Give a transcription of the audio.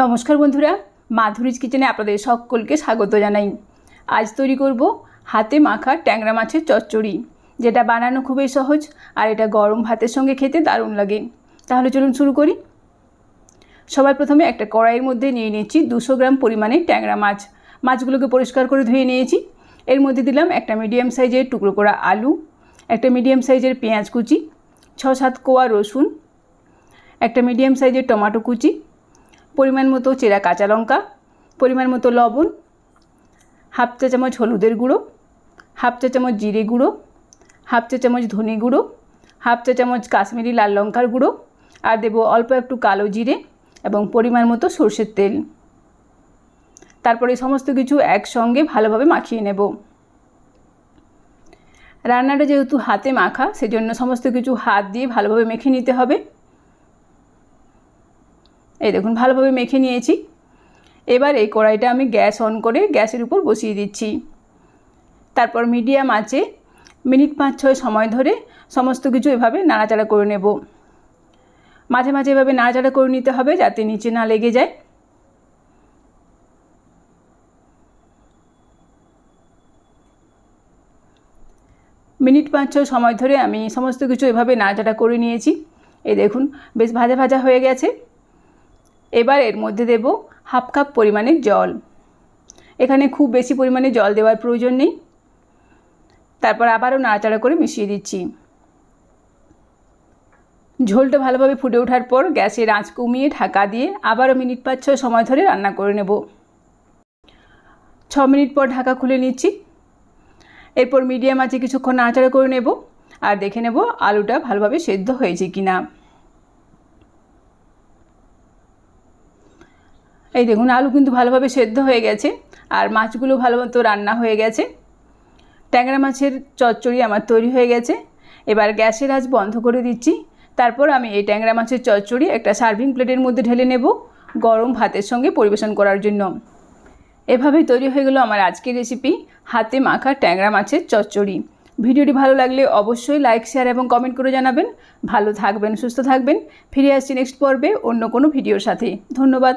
নমস্কার বন্ধুরা, মাধুরীজ কিচেনে আপনাদের সকলকে স্বাগত জানাই। আজ তৈরি করব হাতে মাখা ট্যাংরা মাছের চচ্চড়ি, যেটা বানানো খুবই সহজ আর এটা গরম ভাতের সঙ্গে খেতে দারুণ লাগে। তাহলে চলুন শুরু করি। সবার প্রথমে একটা কড়াইয়ের মধ্যে নিয়ে নিয়েছি দুশো গ্রাম পরিমাণে ট্যাংরা মাছ। মাছগুলোকে পরিষ্কার করে ধুয়ে নিয়েছি। এর মধ্যে দিলাম একটা মিডিয়াম সাইজের টুকরো করা আলু, একটা মিডিয়াম সাইজের পেঁয়াজ কুচি, ছ সাত কোয়া রসুন, একটা মিডিয়াম সাইজের টমেটো কুচি পরিমাণ মতো চেরা কাঁচা লঙ্কা, পরিমাণ মতো লবণ, হাফ চা চামচ হলুদের গুঁড়ো, হাফ চা চামচ জিরে গুঁড়ো, হাফ চা চামচ ধনে গুঁড়ো, হাফ চা চামচ কাশ্মীরি লাল লঙ্কার গুঁড়ো, আর দেবো অল্প একটু কালো জিরে এবং পরিমাণ মতো সর্ষের তেল। তারপরে সমস্ত কিছু একসঙ্গে ভালোভাবে মাখিয়ে নেব। রান্নাটা যেহেতু হাতে মাখা, সেজন্য সমস্ত কিছু হাত দিয়ে ভালোভাবে মেখে নিতে হবে। এই দেখুন, ভালোভাবে মেখে নিয়েছি। এবার এই কড়াইটা আমি গ্যাস অন করে গ্যাসের উপর বসিয়ে দিচ্ছি। তারপর মিডিয়াম আঁচে মিনিট পাঁচ ছয় সময় ধরে সমস্ত কিছু এভাবে নাড়াচাড়া করে নেব। মাঝে মাঝে এভাবে নাড়াচাড়া করে নিতে হবে যাতে নিচে না লেগে যায়। মিনিট পাঁচ ছয় সময় ধরে আমি সমস্ত কিছু এভাবে নাড়াচাড়া করে নিয়েছি। এই দেখুন, বেশ ভাজা ভাজা হয়ে গেছে। এবার এর মধ্যে দেব হাফ কাপ পরিমাণে জল। এখানে খুব বেশি পরিমাণে জল দেওয়ার প্রয়োজন নেই। তারপর আবারও নাড়াচাড়া করে মিশিয়ে দিচ্ছি। ঝোলটা ভালোভাবে ফুটে ওঠার পর গ্যাসের আঁচ কমিয়ে ঢাকা দিয়ে আবারও মিনিট পাঁচ ছয় সময় ধরে রান্না করে নেব। ছ মিনিট পর ঢাকা খুলে নিচ্ছি। এরপর মিডিয়াম আছে কিছুক্ষণ নাড়াচাড়া করে নেব। আর দেখে নেব আলুটা ভালোভাবে সেদ্ধ হয়েছে কি না এই দেখুন, আলু কিন্তু ভালোভাবে সেদ্ধ হয়ে গেছে, আর মাছগুলো ভালো মতো রান্না হয়ে গেছে। ট্যাংরা মাছের চচ্চড়ি আমার তৈরি হয়ে গেছে। এবার গ্যাসের আজ বন্ধ করে দিচ্ছি। তারপর আমি এই ট্যাংরা মাছের চচ্চড়ি একটা সার্ভিং প্লেটের মধ্যে ঢেলে নেব গরম ভাতের সঙ্গে পরিবেশন করার জন্য। এভাবেই তৈরি হয়ে গেল আমার আজকের রেসিপি, হাতে মাখা ট্যাংরা মাছের চচ্চড়ি। ভিডিওটি ভালো লাগলে অবশ্যই লাইক, শেয়ার এবং কমেন্ট করে জানাবেন। ভালো থাকবেন, সুস্থ থাকবেন। ফিরে আসছি নেক্সট পর্বে অন্য কোনো ভিডিওর সাথে। ধন্যবাদ।